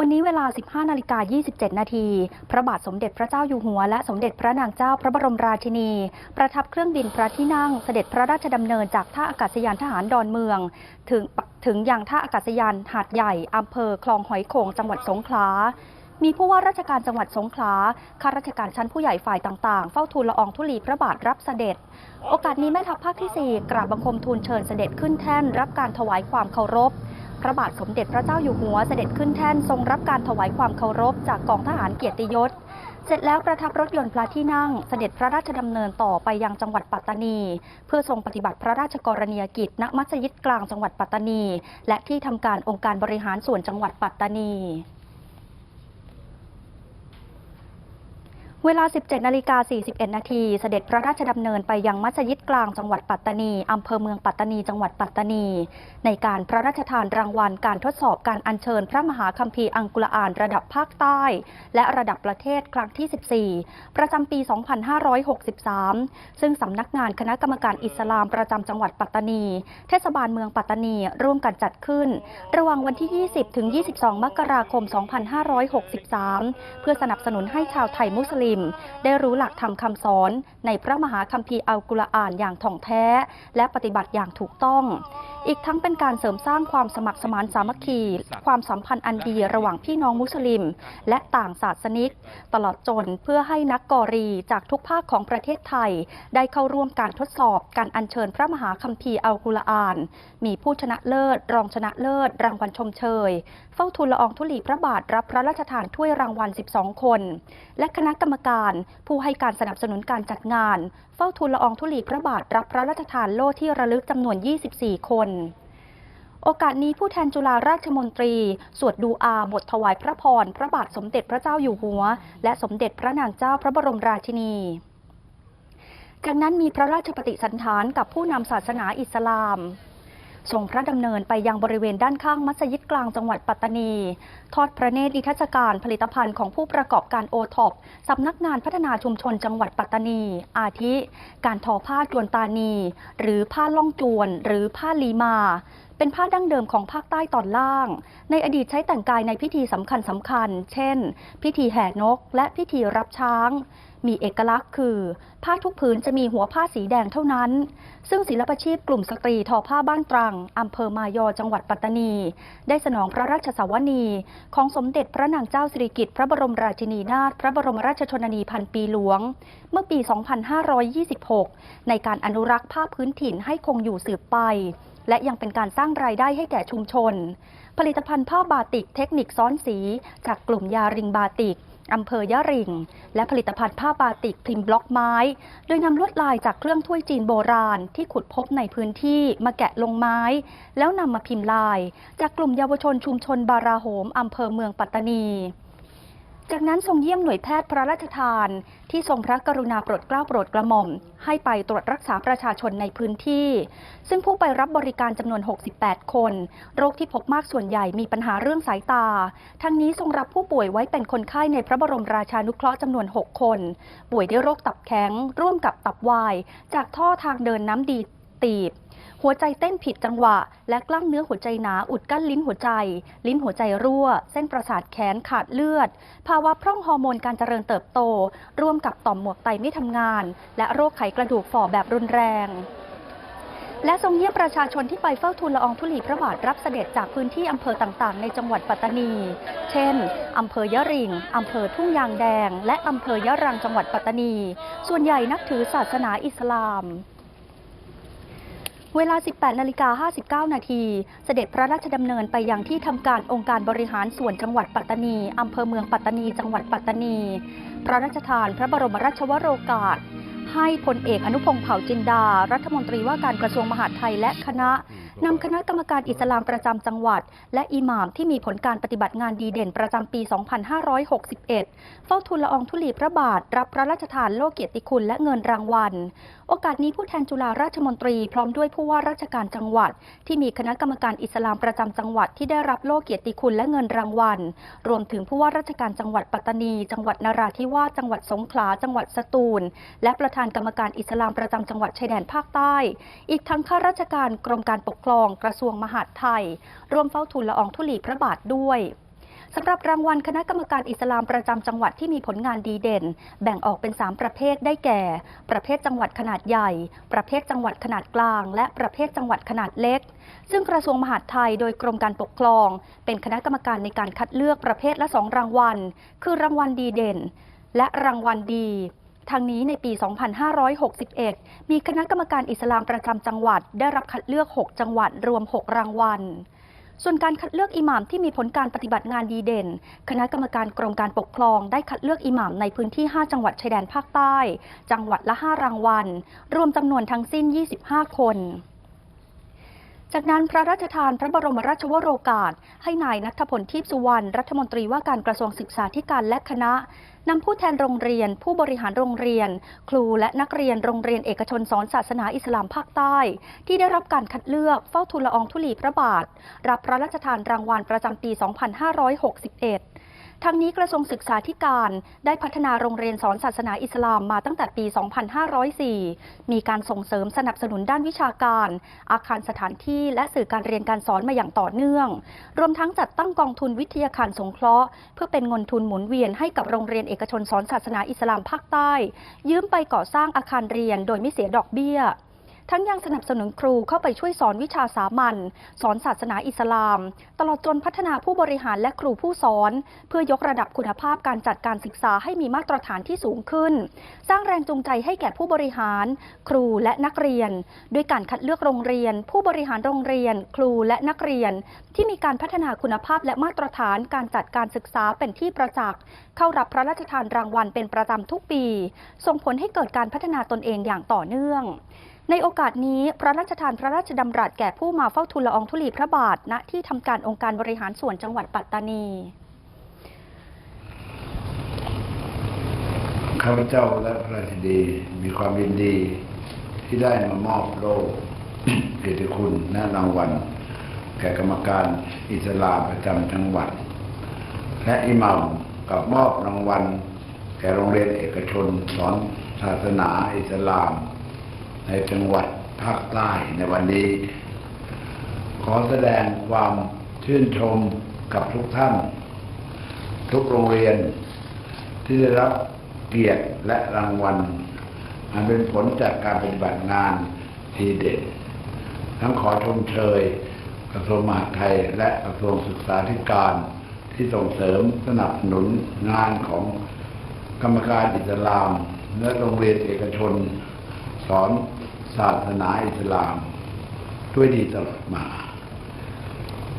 วันนี้เวลา 15 นาฬิกา 27 นาที พระบาทสมเด็จพระเจ้าอยู่หัว และสมเด็จพระนางเจ้าพระบรมราชินี ประทับเครื่องบินพระที่นั่งเสด็จพระราชดำเนินจากท่าอากาศยานทหารดอนเมือง ถึงถึงยังท่าอากาศยานหาดใหญ่อำเภอคลองหอยโขงจังหวัดสงขลามีผู้ว่าราชการจังหวัดสงขลา ข้าราชการชั้นผู้ใหญ่ฝ่ายต่างๆ เฝ้าทูลละอองธุลีพระบาทรับเสด็จ โอกาสนี้แม่ทัพภาคที่ 4 กราบบังคมทูลเชิญเสด็จขึ้นแท่นรับการถวายความเคารพพ ระบาทสมเด็จพระเจ้าอยู่หัวเสด็จขึ้นแท่นทรงรับการถวายความเคารพจากกองทหารเกียรติยศ เสร็จแล้วประทับรถยนต์พระที่นั่ง เสด็จพระราชดำเนินต่อไปยังจังหวัดปัตตานี เพื่อทรงปฏิบัติพระราชกรณียกิจ ณมัสยิดกลางจังหวัดปัตตานี และที่ทำการองค์การบริหารส่วนจังหวัดปัตตานี เวลา 17นาฬิกา41นาทีเสด็จพระราชดำเนินไปยังมัสยิดกลางจังหวัดปัตตานีอำเภอเมืองปัตตานีจังหวัดปัตตานี ในการพระราชทานรางวัลการทดสอบการอัญเชิญพระมหาคัมภีร์อังกุรอานระดับภาคใต้ และระดับประเทศครั้งที่ 14 ประจำปี 2563 ซึ่งสำนักงานคณะกรรมการอิสลามประจำจังหวัดปัตตานี เทศบาลเมืองปัตตานีร่วมกันจัดขึ้น ระหว่างวันที่ 20 ถึง 22 มกราคม 2563 เพื่อสนับสนุนให้ชาวไทยมุสลิมได้รู้หลักธรรมคำสอน ในพระมหาคัมภีร์อัลกุรอานอย่างถ่องแท้ และปฏิบัติอย่างถูกต้อง อีกทั้งเป็นการเสริมสร้างความสมัครสมานสามัคคี ความสัมพันธ์อันดีระหว่างพี่น้องมุสลิม และต่างศาสนิก ตลอดจนเพื่อให้นักกอรีจากทุกภาคของประเทศไทย ได้เข้าร่วมการทดสอบการอัญเชิญพระมหาคัมภีร์อัลกุรอาน มีผู้ชนะเลิศ รองชนะเลิศ รางวัลชมเชย เฝ้าทูลละอองธุลีพระบาทรับพระราชทานถ้วยรางวัล 12 คน และคณะกรรมการ ผู้ให้การสนับสนุนการจัดงาน เฝ้าทูลละอองธุลีพระบาทรับพระราชทานโล่ที่ระลึกจำนวน 24 คนโอกาสนี้ผู้แทนจุฬาราชมนตรี สวดดูอาบทถวายพระพร พระบาทสมเด็จพระเจ้าอยู่หัว และสมเด็จพระนางเจ้าพระบรมราชินี จากนั้นมีพระราชปฏิสันฐานกับผู้นำศาสนาอิสลาม ทรงพระดำเนินไปยังบริเวณด้านข้างมัสยิดกลางจังหวัดปัตตานี ทอดพระเนตรนิทรรศการผลิตภัณฑ์ของผู้ประกอบการโอท็อปสำนักงานพัฒนาชุมชนจังหวัดปัตตานี อาทิ การทอผ้าจวนตานี หรือผ้าล่องจวน หรือผ้าลีมา เป็นผ้าดั้งเดิมของภาคใต้ตอนล่าง ในอดีตใช้แต่งกายในพิธีสำคัญสำคัญ เช่น พิธีแห่นก และพิธีรับช้าง มีเอกลักษณ์คือ ผ้าทุกผืนจะมีหัวผ้าสีแดงเท่านั้น ซึ่งศิลปชีพกลุ่มสตรีทอผ้าบ้านตรังอำเภอมายอจังหวัดปัตตานี ได้สนองพระราชสวนี ของสมเด็จพระนางเจ้าสิริกิติ์พระบรมราชินีนาถพระบรมราชชนนีพันปีหลวง เมื่อปี 2526 ในการอนุรักษ์ผ้าพื้นถิ่นให้คงอยู่สืบไป และยังเป็นการสร้างรายได้ให้แก่ชุมชน ผลิตภัณฑ์ผ้าบาติกเทคนิคซ้อนสี จากกลุ่มยาริงบาติก อำเภอยะริง และผลิตภัณฑ์ผ้าบาติกพิมพ์บล็อกไม้ โดยนำลวดลายจากเครื่องถ้วยจีนโบราณที่ขุดพบในพื้นที่มาแกะลงไม้ แล้วนำมาพิมพ์ลาย จากกลุ่มเยาวชนชุมชนบาราโหมอำเภอเมืองปัตตานี จากนั้นทรงเยี่ยมหน่วยแพทย์พระราชทาน ที่ทรงพระกรุณาโปรดเกล้าโปรดกระหม่อม ให้ไปตรวจรักษาประชาชนในพื้นที่ ซึ่งผู้ไปรับบริการจำนวน 68 คน โรคที่พบมากส่วนใหญ่มีปัญหาเรื่องสายตา ทั้งนี้ทรงรับผู้ป่วยไว้เป็นคนไข้ในพระบรมราชานุเคราะห์จำนวน 6 คน ป่วยด้วยโรคตับแข็ง ร่วมกับตับวาย จากท่อทางเดินน้ำดีตีบ หัวใจเต้นผิดจังหวะ และกล้ามเนื้อหัวใจหนาอุดกั้นลิ้นหัวใจ ลิ้นหัวใจรั่ว เส้นประสาทแขนขาดเลือด ภาวะพร่องฮอร์โมนการเจริญเติบโต ร่วมกับต่อมหมวกไตไม่ทำงาน และโรคไขกระดูกฝ่อแบบรุนแรงและทรงเยี่ยมประชาชนที่ไปเฝ้าทูลละอองธุลีพระบาทรับเสด็จจากพื้นที่อำเภอต่างๆ ในจังหวัดปัตตานี เช่น อำเภอยะริง อำเภอทุ่งยางแดง และอำเภอยะรังจังหวัดปัตตานี ส่วนใหญ่นับถือศาสนาอิสลาม เวลา 18นาฬิกา59 นาที เสด็จพระราชดำเนินไปยังที่ทำการองค์การบริหารส่วนจังหวัดปัตตานีอำเภอเมืองปัตตานี จังหวัดปัตตานี พระราชทานพระบรมราชวโรกาส ให้พลเอกอนุพงษ์เผ่าจินดา รัฐมนตรีว่าการกระทรวงมหาดไทยและคณะนำคณะกรรมการอิสลามประจำจังหวัด และอิหม่ามที่มีผลการปฏิบัติงานดีเด่นประจำปี 2561 เฝ้าทูลละอองธุลีพระบาท รับพระราชทานโล่เกียรติคุณและเงินรางวัล โอกาสนี้ผู้แทนจุฬาราชมนตรีพร้อมด้วยผู้ว่าราชการจังหวัด ที่มีคณะกรรมการอิสลามประจำจังหวัดที่ได้รับโล่เกียรติคุณและเงินรางวัล รวมถึงผู้ว่าราชการจังหวัดปัตตานี จังหวัดนราธิวาสจังหวัดสงขลา จังหวัดสตูล และประธานกรรมการอิสลามประจำจังหวัดชายแดนภาคใต้ อีกทั้งข้าราชการกรมการปกครองกระทรวงมหาดไทย ร่วมเฝ้าทูลละอองธุลีพระบาทด้วย สำหรับรางวัลคณะกรรมการอิสลามประจำจังหวัดที่มีผลงานดีเด่น แบ่งออกเป็น 3 ประเภทได้แก่ ประเภทจังหวัดขนาดใหญ่ ประเภทจังหวัดขนาดกลาง และประเภทจังหวัดขนาดเล็ก ซึ่งกระทรวงมหาดไทยโดยกรมการปกครอง เป็นคณะกรรมการในการคัดเลือกประเภทละ 2 รางวัล คือรางวัลดีเด่น และรางวัลดีทางนี้ในปี 2561 มีคณะกรรมการอิสลามประจำจังหวัด ได้รับคัดเลือก 6 จังหวัดรวม 6 รางวัล ส่วนการคัดเลือกอิหม่ามที่มีผลการปฏิบัติงานดีเด่น คณะกรรมการกรมการปกครองได้คัดเลือกอิหม่ามในพื้นที่ 5 จังหวัดชายแดนภาคใต้ จังหวัดละ 5 รางวัล รวมจำนวนทั้งสิ้น 25 คน จากนั้นพระราชทานพระบรมราชวโรกาส ให้นายนัทพลทิพสุวรรณรัฐมนตรีว่าการกระทรวงศึกษาธิการและคณะนำผู้แทนโรงเรียน ผู้บริหารโรงเรียน ครูและนักเรียนโรงเรียนเอกชนสอนศาสนาอิสลามภาคใต้ ที่ได้รับการคัดเลือกเฝ้าทูลละอองธุลีพระบาท รับพระราชทานรางวัลประจำปี 2561 ทั้งนี้กระทรวงศึกษาธิการได้พัฒนาโรงเรียนสอนศาสนาอิสลามมาตั้งแต่ปี 2504 มีการส่งเสริมสนับสนุนด้านวิชาการ อาคารสถานที่และสื่อการเรียนการสอนมาอย่างต่อเนื่อง รวมทั้งจัดตั้งกองทุนวิทยาคารสงเคราะห์ เพื่อเป็นเงินทุนหมุนเวียนให้กับโรงเรียนเอกชนสอนศาสนาอิสลามภาคใต้ ยืมไปก่อสร้างอาคารเรียนโดยไม่เสียดอกเบี้ย ทั้งยังสนับสนุนครูเข้าไปช่วยสอนวิชาสามัญสอนศาสนาอิสลาม ตลอดจนพัฒนาผู้บริหารและครูผู้สอน เพื่อยกระดับคุณภาพการจัดการศึกษาให้มีมาตรฐานที่สูงขึ้น สร้างแรงจูงใจให้แก่ผู้บริหาร ครูและนักเรียน ด้วยการคัดเลือกโรงเรียน ผู้บริหารโรงเรียน ครูและนักเรียน ที่มีการพัฒนาคุณภาพและมาตรฐานการจัดการศึกษาเป็นที่ประจักษ์เข้ารับพระราชทานรางวัลเป็นประจำทุกปี ส่งผลให้เกิดการพัฒนาตนเองอย่างต่อเนื่อง ในโอกาสนี้พระราชทานพระราชดำรัสแก่ผู้มาเฝ้าทูลละอองธุลีพระบาท ณ ที่ทำการองค์การบริหารส่วนจังหวัดปัตตานี ข้าพเจ้าและพระราชดีมีความยินดี ที่ได้มามอบโล่เกียรติคุณและรางวัล แก่กรรมการอิสลามประจำจังหวัด และอิหมัมกับมอบรางวัล แก่โรงเรียนเอกชนสอนศาสนาอิสลาม ในจังหวัดภาคใต้ในวันนี้ ขอแสดงความชื่นชมกับทุกท่าน ทุกโรงเรียน ที่ได้รับเกียรติและรางวัลอันเป็นผลจากการปฏิบัติงานทีเด็ดทั้งขอชมเชยกระทรวงมหาดไทยและกระทรวงศึกษาธิการที่ส่งเสริมสนับสนุนงานของกรรมการอิสลาม และโรงเรียนเอกชน สอน ศาสนาอิสลาม ด้วยดีตลอดมา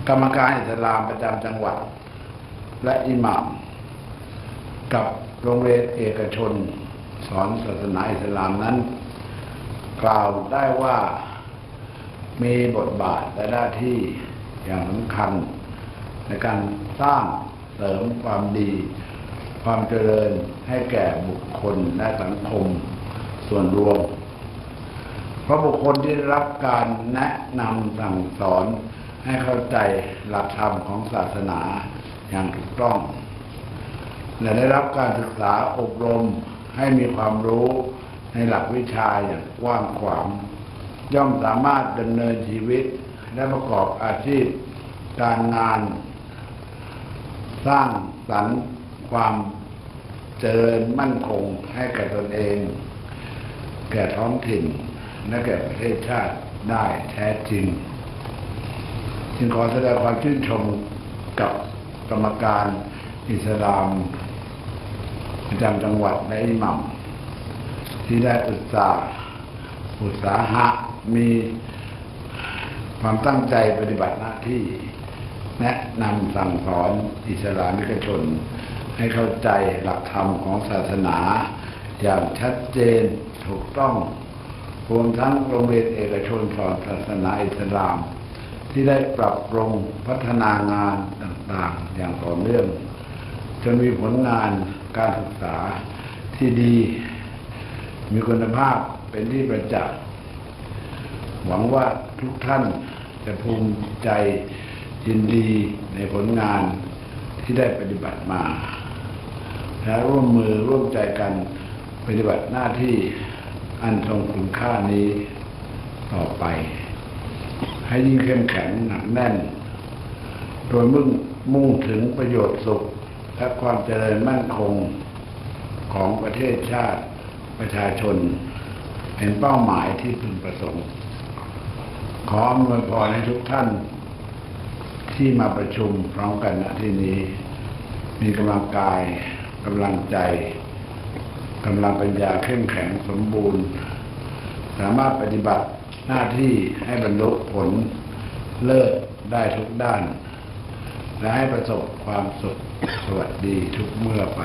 กรรมการอิสลามประจำจังหวัด และอิหมาม กับโรงเรียนเอกชน สอนศาสนาอิสลามนั้น กล่าวได้ว่ามีบทบาทและหน้าที่อย่างสำคัญ ในการสร้างเสริมความดี ความเจริญให้แก่บุคคลและสังคม ส่วนรวม เพราะบุคคลที่รับการแนะนำสั่งสอน ให้เข้าใจหลักธรรมของศาสนาอย่างถูกต้อง และได้รับการศึกษาอบรมให้มีความรู้ในหลักวิชาอย่างกว้างขวางย่อมสามารถดำเนินชีวิตและประกอบอาชีพการงาน สร้างสรรค์ความเจริญมั่นคงให้แก่ตนเอง แก่ท้องถิ่น และแก่ประเทศชาติได้แท้จริง จึงขอแสดงความชื่นชมกับกรรมการอิสลามประจำจังหวัดและอิหมัมที่ได้อุตสาห์อุตสาหะมีความตั้งใจปฏิบัติหน้าที่ แนะนำสั่งสอนอิสลามิกชน ให้เข้าใจหลักธรรมของศาสนา อย่างชัดเจนถูกต้อง รวมทั้งโรงเรียนเอกชนสอนศาสนาอิสลาม ที่ได้ปรับปรุงพัฒนางานต่างๆ อย่างต่อเนื่อง จนมีผลงานการศึกษาที่ดี มีคุณภาพเป็นที่ประจักษ์หวังว่าทุกท่านจะภูมิใจยินดีในผลงานที่ได้ปฏิบัติมา และร่วมมือร่วมใจกันปฏิบัติหน้าที่ อันทรงคุณค่านี้ต่อไป ให้ยิ่งเข้มแข็งหนักแน่น โดยมุ่งมุ่งถึงประโยชน์สุข และความเจริญมั่นคงของประเทศชาติประชาชน เป็นเป้าหมายที่พึงประสงค์ ขออำนวยพรให้ทุกท่าน ที่มาประชุมพร้อมกันณที่นี้ มีกำลังกายกำลังใจ กำลังปัญญาเข้มแข็งสมบูรณ์ สามารถปฏิบัติหน้าที่ให้บรรลุผลเลิศได้ทุกด้าน และให้ประสบความสุขสวัสดีทุกเมื่อไป